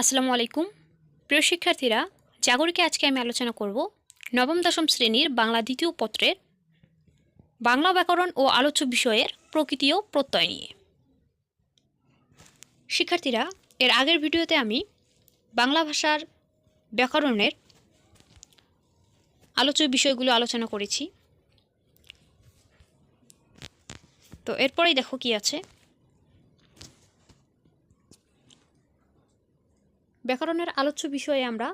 আসসালামু আলাইকুম। প্রিয় শিক্ষার্থীরা, জাগরিকে আজকে আমি আলোচনা করব নবম দশম শ্রেণির বাংলা দ্বিতীয় পত্রের বাংলা ব্যাকরণ ও আলোচ্য বিষয়ের প্রকৃতি ও প্রত্যয় নিয়ে। শিক্ষার্থীরা, এর আগের ভিডিওতে আমি বাংলা ভাষার ব্যাকরণের আলোচ্য বিষয়গুলো আলোচনা করেছি। তো এরপরেই দেখো কি আছে। ব্যাকরণের আলোচ্য বিষয়ে আমরা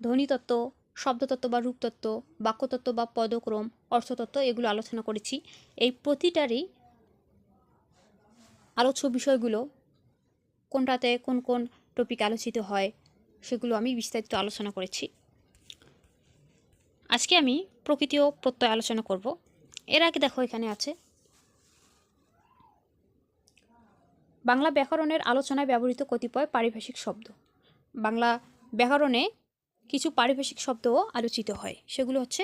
ধ্বনিতত্ত্ব, শব্দতত্ত্ব বা রূপতত্ত্ব, বাক্যতত্ত্ব বা পদক্রম, অর্থতত্ত্ব এগুলো আলোচনা করেছি। এই প্রতিটারই আলোচ্য বিষয়গুলো কোনটাতে কোন কোন টপিক আলোচিত হয় সেগুলো আমি বিস্তারিত আলোচনা করেছি। আজকে আমি প্রকৃতি ও প্রত্যয় আলোচনা করব। এর আগে দেখো এখানে আছে বাংলা ব্যাকরণের আলোচনায় ব্যবহৃত কতিপয় পারিভাষিক শব্দ। বাংলা ব্যাকরণে কিছু পারিভাষিক শব্দও আলোচিত হয়। সেগুলো হচ্ছে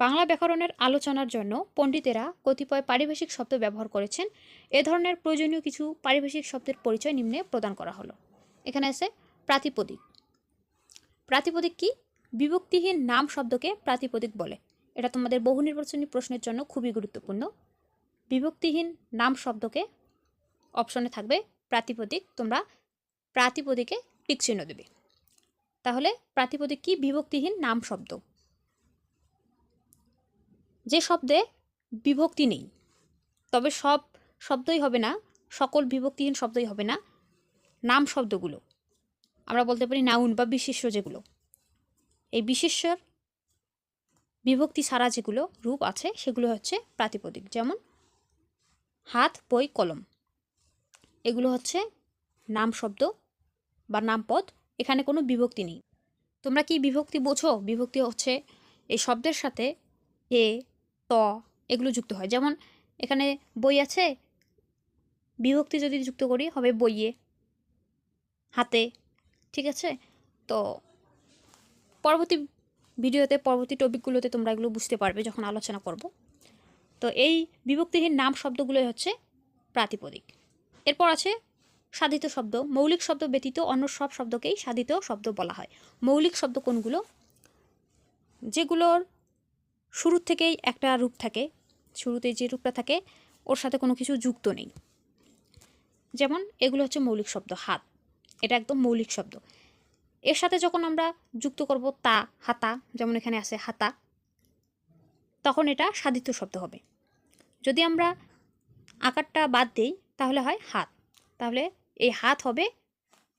বাংলা ব্যাকরণের আলোচনার জন্য পণ্ডিতেরা কতিপয় পারিভাষিক শব্দ ব্যবহার করেছেন। এ ধরনের প্রয়োজনীয় কিছু পারিভাষিক শব্দের পরিচয় নিম্নে প্রদান করা হলো। এখানে আছে প্রাতিপদিক। প্রাতিপদিক কি? বিভক্তিহীন নাম শব্দকে প্রাতিপদিক বলে। এটা তোমাদের বহু নির্বাচনী প্রশ্নের জন্য খুবই গুরুত্বপূর্ণ। বিভক্তিহীন নাম শব্দকে অপশনে থাকবে প্রাতিপদিক, তোমরা প্রাতিপদিকে টিক চিহ্ন দেবে। তাহলে প্রাতিপদিক কি বিভক্তিহীন নাম শব্দ? যে শব্দে বিভক্তি নেই, তবে সব শব্দই হবে না, সকল বিভক্তিহীন শব্দই হবে না, নাম শব্দগুলো। আমরা বলতে পারি নাউন বা বিশেষ্য যেগুলো। এই বিশেষ্যর বিভক্তি ছাড়া যেগুলো রূপ আছে, সেগুলো হচ্ছে প্রাতিপদিক। যেমন হাত, বই, কলম। এগুলো হচ্ছে নাম শব্দ বা নামপদ এখানে কোনো বিভক্তি নেই। তোমরা কি বিভক্তি বোঝো? বিভক্তি হচ্ছে এই শব্দের সাথে এ, ত এগুলো যুক্ত হয়। যেমন এখানে বই আছে, বিভক্তি যদি যুক্ত করি হবে বইয়ে, হাতে, ঠিক আছে? তো পরবর্তী ভিডিওতে, পরবর্তী টপিকগুলোতে তোমরা এগুলো বুঝতে পারবে যখন আলোচনা করব। তো এই বিভক্তিহীন নাম শব্দগুলোই হচ্ছে প্রাতিপদিক। এরপর আছে সাধিত শব্দ। মৌলিক শব্দ ব্যতীত অন্য সব শব্দকেই সাধিত শব্দ বলা হয়। মৌলিক শব্দ কোনগুলো? যেগুলোর শুরুর থেকেই একটা রূপ থাকে শুরুতে যে রূপটা থাকে, ওর সাথে কোনো কিছু যুক্ত নেই। যেমন এগুলো হচ্ছে মৌলিক শব্দ, হাত। এটা একদম মৌলিক শব্দ। এর সাথে যখন আমরা যুক্ত করব তা, হাতা, যেমন এখানে আছে হাতা তখন এটা সাধিত শব্দ হবে। যদি আমরা আকারটা বাদ দিই, তাহলে হয় হাত। তাহলে এই হাত হবে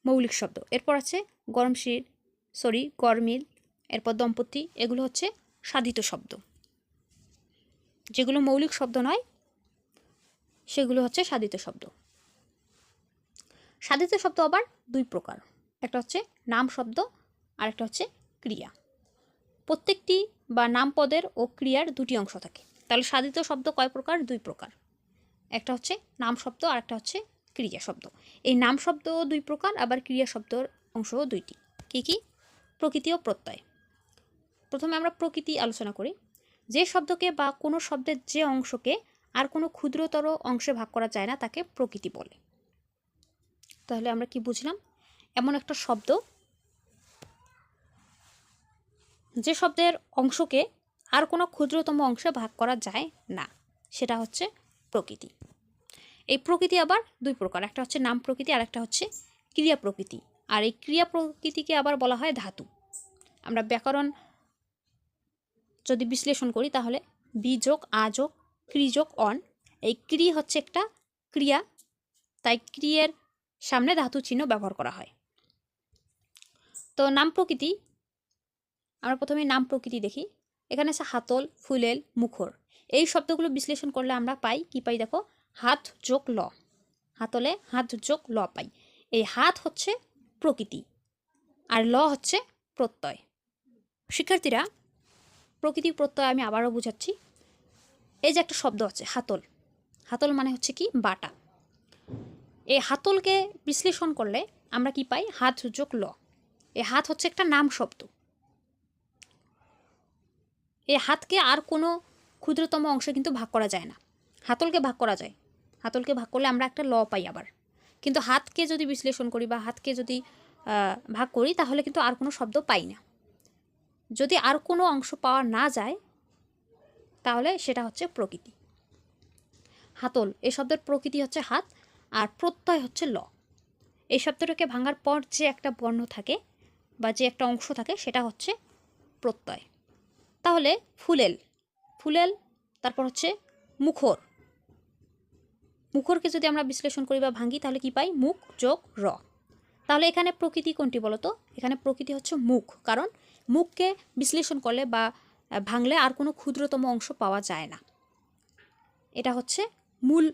মৌলিক শব্দ। এরপর আছে গরমশির সরি গরমিল এরপর দম্পতি, এগুলো হচ্ছে সাধিত শব্দ। যেগুলো মৌলিক শব্দ নয়, সেগুলো হচ্ছে সাধিত শব্দ। সাধিত শব্দ আবার দুই প্রকার। একটা হচ্ছে নাম শব্দ আর একটা হচ্ছে ক্রিয়া। প্রত্যেকটি বা নাম পদের ও ক্রিয়ার দুটি অংশ থাকে। তাহলে সাধিত শব্দ কয় প্রকার? দুই প্রকার। একটা হচ্ছে নাম শব্দ আর একটা হচ্ছে ক্রিয়া শব্দ। এই নাম শব্দ দুই প্রকার, আবার ক্রিয়া শব্দর অংশও দুইটি। কী কী? প্রকৃতি ও প্রত্যয়। প্রথমে আমরা প্রকৃতি আলোচনা করি। যে শব্দকে বা কোনো শব্দের যে অংশকে আর কোনো ক্ষুদ্রতর অংশে ভাগ করা যায় না, তাকে প্রকৃতি বলে। তাহলে আমরা কি বুঝলাম? এমন একটা শব্দ যে শব্দের অংশকে আর কোনো ক্ষুদ্রতম অংশে ভাগ করা যায় না, সেটা হচ্ছে প্রকৃতি। এই প্রকৃতি আবার দুই প্রকার, একটা হচ্ছে নাম প্রকৃতি আর একটা হচ্ছে ক্রিয়া প্রকৃতি। আর এই ক্রিয়া প্রকৃতিকে আবার বলা হয় ধাতু। আমরা ব্যাকরণ যদি বিশ্লেষণ করি, তাহলে বিযোগ আযোগ ক্রিযোগ অন। এই ক্রি হচ্ছে একটা ক্রিয়া, তাই ক্রিয়ের সামনে ধাতু চিহ্ন ব্যবহার করা হয়। তো নাম প্রকৃতি আমরা প্রথমে নাম প্রকৃতি দেখি। এখানে আছে হাতল, ফুলেল, মুখর। এই শব্দগুলো বিশ্লেষণ করলে আমরা পাই, কি পাই দেখো? হাত যোগ ল। হাতলে হাত যোগ ল পাই। এই হাত হচ্ছে প্রকৃতি আর ল হচ্ছে প্রত্যয়। শিক্ষার্থীরা প্রকৃতি প্রত্যয় আমি আবারও বুঝাচ্ছি। এই যে একটা শব্দ আছে, হাতল। হাতল মানে হচ্ছে কি? বাটা। এই হাতলকে বিশ্লেষণ করলে আমরা কি পাই? হাত যোগ ল। এই হাত হচ্ছে একটা নাম শব্দ। এই হাতকে আর কোনো ক্ষুদ্রতম অংশে কিন্তু ভাগ করা যায় না। হাতলকে ভাগ করা যায়। হাতলকে ভাগ করলে আমরা একটা ল পাই আবার। কিন্তু হাতকে যদি বিশ্লেষণ করি বা হাতকে যদি ভাগ করি তাহলে কিন্তু আর কোনো শব্দ পাই না। যদি আর কোনো অংশ পাওয়া না যায়, তাহলে সেটা হচ্ছে প্রকৃতি। হাতল, এই শব্দের প্রকৃতি হচ্ছে হাত আর প্রত্যয় হচ্ছে ল। এই শব্দটাকে ভাঙার পর যে একটা বর্ণ থাকে বা যে একটা অংশ থাকে সেটা হচ্ছে প্রত্যয়। তাহলে ফুলেল। ফুলেল, তারপর হচ্ছে মুখর। মুখরকে যদি আমরা বিশ্লেষণ করি বা ভাঙি, তাহলে কি পাই? মুখ যোগ র। তাহলে এখানে প্রকৃতি কোনটি বলতো? এখানে প্রকৃতি হচ্ছে মুখ, কারণ মুখকে বিশ্লেষণ করলে বা ভাঙলে আর কোনো ক্ষুদ্রতম অংশ পাওয়া যায় না। এটা হচ্ছে মূল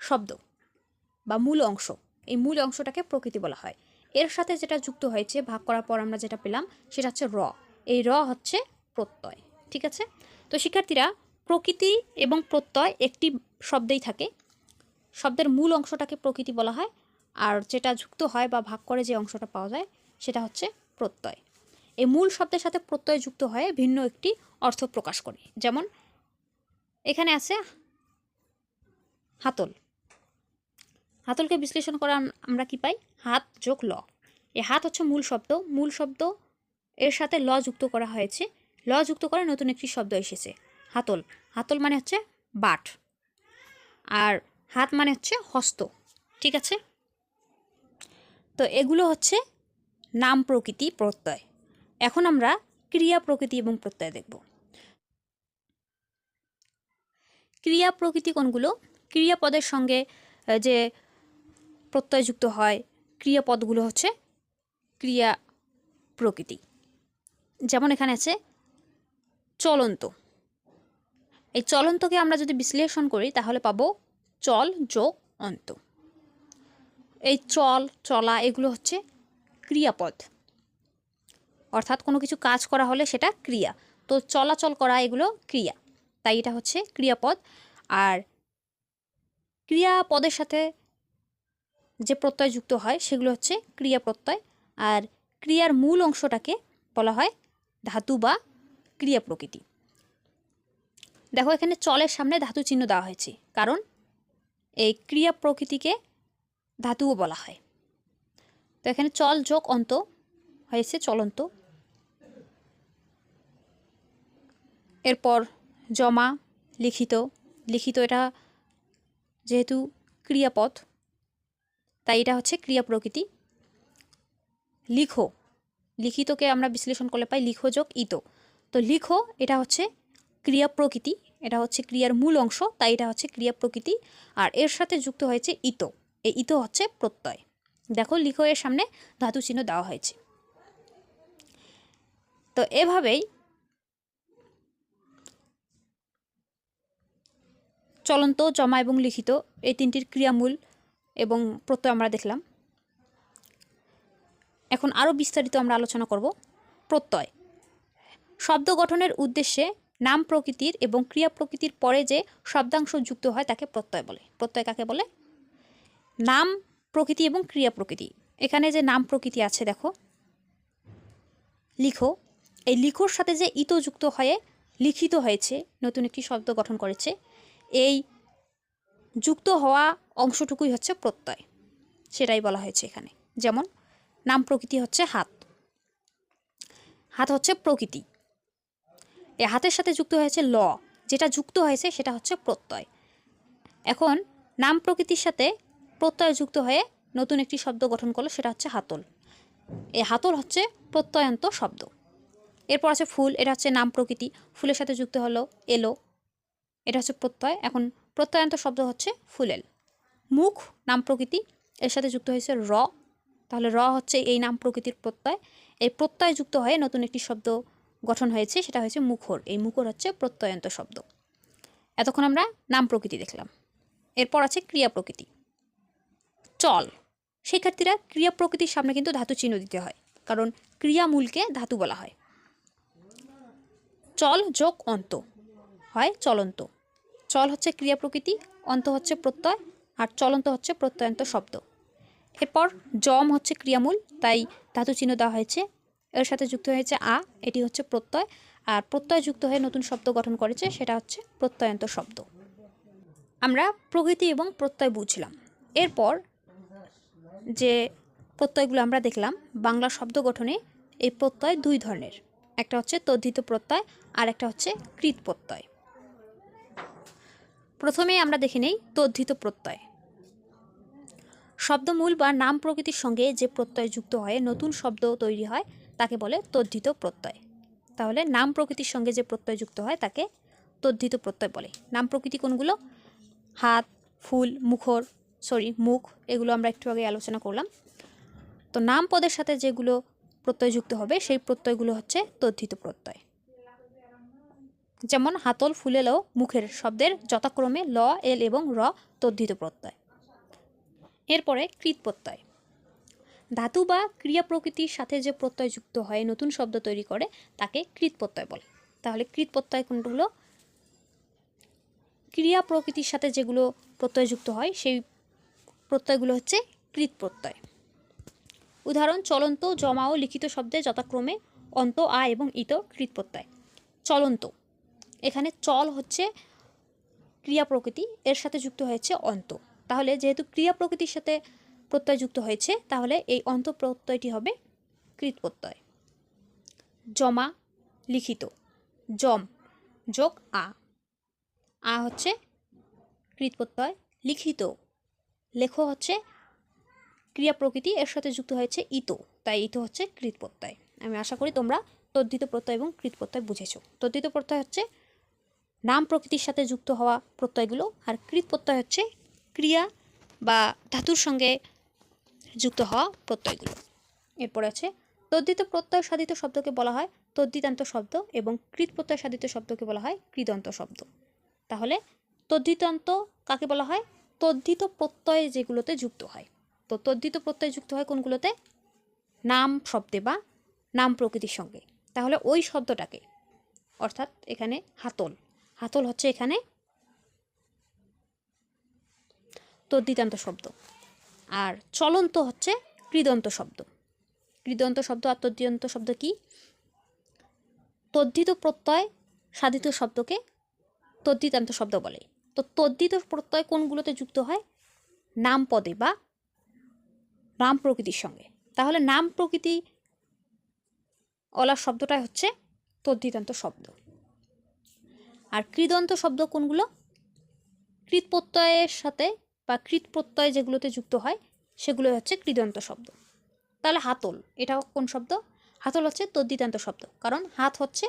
শব্দ বা মূল অংশ। এই মূল অংশটাকে প্রকৃতি বলা হয়। এর সাথে যেটা যুক্ত হয়েছে, ভাগ করার পর আমরা যেটা পেলাম, সেটা হচ্ছে র। এই র হচ্ছে প্রত্যয়। ঠিক আছে? তো শিক্ষার্থীরা, প্রকৃতি এবং প্রত্যয় একটি শব্দেই থাকে। শব্দের মূল অংশটাকে প্রকৃতি বলা হয়, আর যেটা যুক্ত হয় বা ভাগ করে যে অংশটা পাওয়া যায়, সেটা হচ্ছে প্রত্যয়। এই মূল শব্দের সাথে প্রত্যয় যুক্ত হয়ে ভিন্ন একটি অর্থ প্রকাশ করে। যেমন, এখানে আছে হাতল। হাতলকে বিশ্লেষণ করা আমরা কি পাই? হাত যোগ ল। এই হাত হচ্ছে মূল শব্দ। মূল শব্দ এর সাথে ল যুক্ত করা হয়েছে। ল যুক্ত করে নতুন একটি শব্দ এসেছে। হাতল। হাতল মানে হচ্ছে বাট। আর হাত মানে হচ্ছে হস্ত। ঠিক আছে? তো এগুলো হচ্ছে নাম প্রকৃতি প্রত্যয়। এখন আমরা ক্রিয়া প্রকৃতি এবং প্রত্যয় দেখব। ক্রিয়া প্রকৃতি কোনগুলো? ক্রিয়াপদের সঙ্গে যে প্রত্যয় যুক্ত হয়, ক্রিয়াপদগুলো হচ্ছে ক্রিয়া প্রকৃতি। যেমন এখানে আছে চলন্ত। এই চলন্তকে আমরা যদি বিশ্লেষণ করি, তাহলে পাবো চল যোগ অন্ত। এই চল, চলা এগুলো হচ্ছে ক্রিয়াপদ। অর্থাৎ কোনো কিছু কাজ করা হলে সেটা ক্রিয়া। তো চলাচল করা এগুলো ক্রিয়া। তাই এটা হচ্ছে ক্রিয়াপদ। আর ক্রিয়াপদের সাথে যে প্রত্যয় যুক্ত হয়, সেগুলো হচ্ছে ক্রিয়া প্রত্যয় আর ক্রিয়ার মূল অংশটাকে বলা হয় ধাতু বা ক্রিয়া প্রকৃতি। দেখো, এখানে চলের সামনে ধাতু চিহ্ন দেওয়া হয়েছে। কারণ এই ক্রিয়া প্রকৃতিকে ধাতুও বলা হয়। তো এখানে চল যোগ অন্ত হয়েছে, চলন্ত। এরপর জমা, লিখিত। লিখিত এটা যেহেতু ক্রিয়াপদ তাই এটা হচ্ছে ক্রিয়া প্রকৃতি। লিখো। লিখিতকে আমরা বিশ্লেষণ করলে পাই লিখো যোগ ইতো। তো লিখো, এটা হচ্ছে ক্রিয়া প্রকৃতি, এটা হচ্ছে ক্রিয়ার মূল অংশ, তাই এটা হচ্ছে ক্রিয়া প্রকৃতি। আর এর সাথে যুক্ত হয়েছে ইতো, এই ইতো হচ্ছে প্রত্যয়। দেখো, লিখো, এর সামনে ধাতু চিহ্ন দেওয়া হয়েছে। তো এভাবেই চলন্ত, জমা এবং লিখিত এই তিনটির ক্রিয়ামূল এবং প্রত্যয় আমরা দেখলাম। এখন আরও বিস্তারিত আমরা আলোচনা করব প্রত্যয়। শব্দ গঠনের উদ্দেশ্যে নাম প্রকৃতির এবং ক্রিয়া প্রকৃতির পরে যে শব্দাংশ যুক্ত হয় তাকে প্রত্যয় বলে। প্রত্যয় কাকে বলে? নাম প্রকৃতি এবং ক্রিয়া প্রকৃতি। এখানে যে নাম প্রকৃতি আছে দেখো, লিখো। এই লিখোর সাথে যে ইতো যুক্ত হয়ে, লিখিত হয়েছে, নতুন একটি শব্দ গঠন করেছে, এই যুক্ত হওয়া অংশটুকুই হচ্ছে প্রত্যয়। সেটাই বলা হয়েছে এখানে। যেমন, নাম প্রকৃতি হচ্ছে হাত। হাত হচ্ছে প্রকৃতি। এই হাতের সাথে যুক্ত হয়েছে ল। যেটা যুক্ত হয়েছে সেটা হচ্ছে প্রত্যয়। এখন নাম প্রকৃতির সাথে প্রত্যয় যুক্ত হয়ে নতুন একটি শব্দ গঠন করল, সেটা হচ্ছে হাতল। এই হাতল হচ্ছে প্রত্যয়ান্ত শব্দ। এরপর আছে ফুল, এটা হচ্ছে নাম প্রকৃতি। ফুলের সাথে যুক্ত হলো, এলো, এটা হচ্ছে প্রত্যয়। এখন প্রত্যয়ান্ত শব্দ হচ্ছে ফুলেল। মুখ, নাম প্রকৃতি, এর সাথে যুক্ত হয়েছে র। তাহলে র হচ্ছে এই নাম প্রকৃতির প্রত্যয়। এই প্রত্যয় যুক্ত হয়ে নতুন একটি শব্দ গঠন হয়েছে, সেটা হয়েছে মুখর। এই মুখর হচ্ছে প্রত্যয়ন্ত শব্দ। এতক্ষণ আমরা নাম প্রকৃতি দেখলাম। এরপর আছে ক্রিয়া প্রকৃতি। চল। শিক্ষার্থীরা ক্রিয়া প্রকৃতির সামনে কিন্তু ধাতু চিহ্ন দিতে হয়, কারণ ক্রিয়ামূলকে ধাতু বলা হয়। চল যোগ অন্ত। হয় চলন্ত। চল হচ্ছে ক্রিয়া প্রকৃতি, অন্ত হচ্ছে প্রত্যয়, আর চলন্ত হচ্ছে প্রত্যয়ন্ত শব্দ। এরপর জম হচ্ছে ক্রিয়ামূল, তাই ধাতু চিহ্ন দেওয়া হয়েছে এর সাথে যুক্ত হয়েছে আ, এটি হচ্ছে প্রত্যয়। আর প্রত্যয় যুক্ত হয়ে নতুন শব্দ গঠন করেছে, সেটা হচ্ছে প্রত্যয়ন্ত শব্দ। আমরা প্রকৃতি এবং প্রত্যয় বুঝলাম। এরপর যে প্রত্যয়গুলো আমরা দেখলাম, বাংলা শব্দ গঠনে এই প্রত্যয় দুই ধরনের। একটা হচ্ছে তদ্ধিত প্রত্যয়, আর একটা হচ্ছে কৃত প্রত্যয়। প্রথমে আমরা দেখে নেই তদ্ধিত প্রত্যয়। শব্দমূল বা নাম প্রকৃতির সঙ্গে যে প্রত্যয় যুক্ত হয়, নতুন শব্দ তৈরি হয় তাকে বলে তদ্ধিত প্রত্যয়। তাহলে নাম প্রকৃতির সঙ্গে যে প্রত্যয় যুক্ত হয় তাকে তদ্ধিত প্রত্যয় বলে। নাম প্রকৃতি কোনগুলো? হাত, ফুল, মুখর সরি মুখ, এগুলো আমরা একটু আগে আলোচনা করলাম। তো নাম পদের সাথে যেগুলো প্রত্যয় যুক্ত হবে, সেই প্রত্যয়গুলো হচ্ছে তদ্ধিত প্রত্যয়। যেমন হাতল ফুলেলো মুখের শব্দের যথাক্রমে ল, এল এবং র তদ্ধিত প্রত্যয়। এরপরে কৃত প্রত্যয়। ধাতু বা ক্রিয়া প্রকৃতির সাথে যে প্রত্যয় যুক্ত হয়, নতুন শব্দ তৈরি করে, তাকে কৃত প্রত্যয় বলে। তাহলে কৃত প্রত্যয় কোনগুলো? ক্রিয়া প্রকৃতির সাথে যেগুলো প্রত্যয় যুক্ত হয়, সেই প্রত্যয়গুলো হচ্ছে কৃত প্রত্যয় উদাহরণ, চলন্ত, জমা ও লিখিত শব্দে যথাক্রমে অন্ত, আ এবং ইত কৃত প্রত্যয় চলন্ত, এখানে চল হচ্ছে ক্রিয়া প্রকৃতি, এর সাথে যুক্ত হয়েছে অন্ত। তাহলে যেহেতু ক্রিয়া প্রকৃতির সাথে প্রত্যয় যুক্ত হয়েছে, তাহলে এই অন্ত প্রত্যয়টি হবে কৃত প্রত্যয় জমা লিখিত। জম যোগ আ। আ হচ্ছে কৃত প্রত্যয় লিখিত। লেখ হচ্ছে ক্রিয়া প্রকৃতি, এর সাথে যুক্ত হয়েছে ইতো, তাই ইতো হচ্ছে কৃত প্রত্যয় আমি আশা করি তোমরা তদ্ধিত প্রত্যয় এবং কৃত প্রত্যয় বুঝেছ। তদ্ধিত প্রত্যয় হচ্ছে নাম প্রকৃতির সাথে যুক্ত হওয়া প্রত্যয়গুলো, আর কৃত প্রত্যয় হচ্ছে ক্রিয়া বা ধাতুর সঙ্গে যুক্ত হওয়া প্রত্যয়গুলো। এরপরে আছে, তদ্ধিত প্রত্যয় সাধিত শব্দকে বলা হয় তদ্ধিতান্ত শব্দ এবং কৃত প্রত্যয় সাধিত শব্দকে বলা হয় কৃদন্ত শব্দ। তাহলে তদ্ধিতান্ত কাকে বলা হয়? তদ্ধিত প্রত্যয় যেগুলোতে যুক্ত হয়। তো তদ্ধিত প্রত্যয় যুক্ত হয় কোনগুলোতে? নাম শব্দে বা নাম প্রকৃতির সঙ্গে। তাহলে ওই শব্দটাকে, অর্থাৎ এখানে হাতল হাতল হচ্ছে এখানে তদ্ধিতান্ত শব্দ। আর চলন্ত হচ্ছে কৃদন্ত শব্দ। কৃদন্ত শব্দ আর তদ্ধিতান্ত শব্দ কি? তদ্ধিত প্রত্যয় সাধিত শব্দকে তদ্ধিতান্ত শব্দ বলে। তো তদ্ধিত প্রত্যয় কোনগুলোতে যুক্ত হয়? নাম পদে বা নাম প্রকৃতির সঙ্গে। তাহলে নাম প্রকৃতি অলার শব্দটাই হচ্ছে তদ্ধিতান্ত শব্দ। আর কৃদন্ত শব্দ কোনগুলো? কৃত প্রত্যয়ের সাথে বা কৃত প্রত্যয় যেগুলোতে যুক্ত হয় সেগুলো হচ্ছে কৃদন্ত শব্দ। তাহলে হাতল এটা কোন শব্দ? হাতল হচ্ছে তদ্ধিতান্ত শব্দ, কারণ হাত হচ্ছে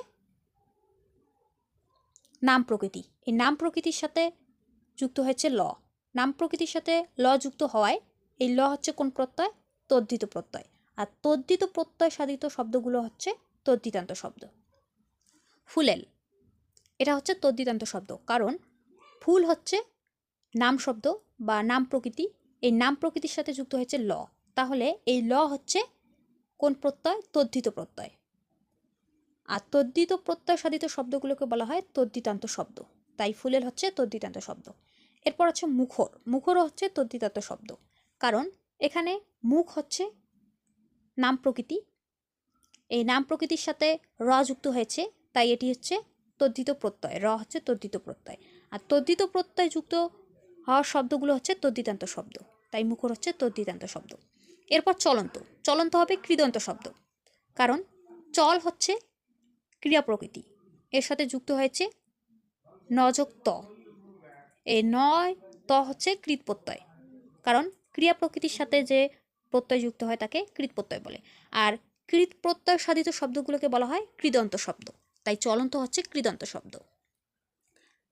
নাম প্রকৃতি। এই নাম প্রকৃতির সাথে যুক্ত হয়েছে ল। নাম প্রকৃতির সাথে ল যুক্ত হওয়ায় এই ল হচ্ছে কোন প্রত্যয়? তদ্ধিত প্রত্যয়। আর তদ্ধিত প্রত্যয় সাধিত শব্দগুলো হচ্ছে তদ্ধিতান্ত শব্দ। ফুলেল, এটা হচ্ছে তদ্ধিতান্ত শব্দ, কারণ ফুল হচ্ছে নাম শব্দ বা নাম প্রকৃতি, এই নাম প্রকৃতির সাথে যুক্ত হয়েছে ল। তাহলে এই ল হচ্ছে কোন প্রত্যয়? তদ্ধিত প্রত্যয়। আর তদ্ধিত প্রত্যয় সাধিত শব্দগুলোকে বলা হয় তদ্ধিতান্ত শব্দ। তাই ফুলেল হচ্ছে তদ্ধিতান্ত শব্দ। এরপর হচ্ছে মুখর। মুখরও হচ্ছে তদ্ধিতান্ত শব্দ। কারণ এখানে মুখ হচ্ছে নাম প্রকৃতি। এই নাম প্রকৃতির সাথে র যুক্ত হয়েছে, তাই এটি হচ্ছে তদ্ধিত প্রত্যয়। র হচ্ছে তদ্ধিত প্রত্যয়। আর তদ্ধিত প্রত্যয় যুক্ত হওয়ার শব্দগুলো হচ্ছে তদ্ধিতান্ত শব্দ। তাই মুখর হচ্ছে তদ্ধিতান্ত শব্দ। এরপর চলন্ত। চলন্ত হবে কৃদন্ত শব্দ। কারণ চল হচ্ছে ক্রিয়া প্রকৃতি। এর সাথে যুক্ত হয়েছে নযোগ ত। এই নয় ত হচ্ছে কৃত প্রত্যয় কারণ ক্রিয়া প্রকৃতির সাথে যে প্রত্যয় যুক্ত হয় তাকে কৃত প্রত্যয় বলে। আর কৃত প্রত্যয় সাধিত শব্দগুলোকে বলা হয় কৃদন্ত শব্দ। তাই চলন্ত হচ্ছে কৃদন্ত শব্দ।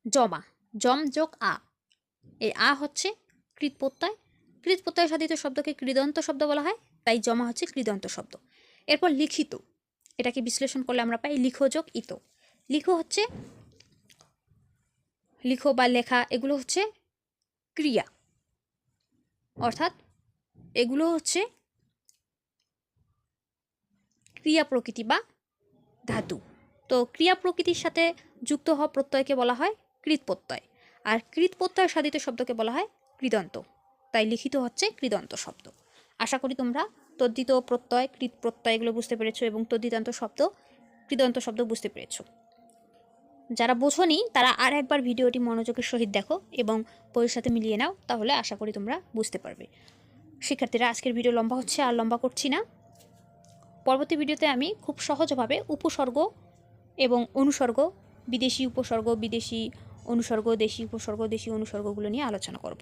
জমা। জম যোগ আ। এই আ হচ্ছে কৃত প্রত্যয় কৃত প্রত্যয় সাধিত শব্দকে কৃদন্ত শব্দ বলা হয়, তাই জমা হচ্ছে কৃদন্ত শব্দ। এরপর লিখিত, এটাকে বিশ্লেষণ করলে আমরা পাই লিখো যোগ ইত। লিখো হচ্ছে, লিখো বা লেখা, এগুলো হচ্ছে ক্রিয়া। অর্থাৎ এগুলো হচ্ছে ক্রিয়া প্রকৃতি বা ধাতু। তো ক্রিয়া প্রকৃতির সাথে যুক্ত হওয়া প্রত্যয়কে বলা হয় কৃত প্রত্যয় আর কৃত প্রত্যয় সাধিত শব্দকে বলা হয় কৃদন্ত। তাই লিখিত হচ্ছে কৃদন্ত শব্দ। আশা করি তোমরা তদ্ধিত প্রত্যয় কৃত প্রত্যয় এগুলো বুঝতে পেরেছ এবং তদ্ধিতান্ত শব্দ, কৃদন্ত শব্দ বুঝতে পেরেছ। যারা বোঝনি, তারা আর একবার ভিডিওটি মনোযোগের সহিত দেখো এবং বইয়ের সাথে মিলিয়ে নাও, তাহলে আশা করি তোমরা বুঝতে পারবে। শিক্ষার্থীরা, আজকের ভিডিও লম্বা হচ্ছে আর লম্বা করছি না। পরবর্তী ভিডিওতে আমি খুব সহজভাবে উপসর্গ এবং অনুসর্গ, বিদেশি উপসর্গ, বিদেশি অনুসর্গ দেশি উপসর্গ দেশি অনুসর্গগুলো নিয়ে আলোচনা করব।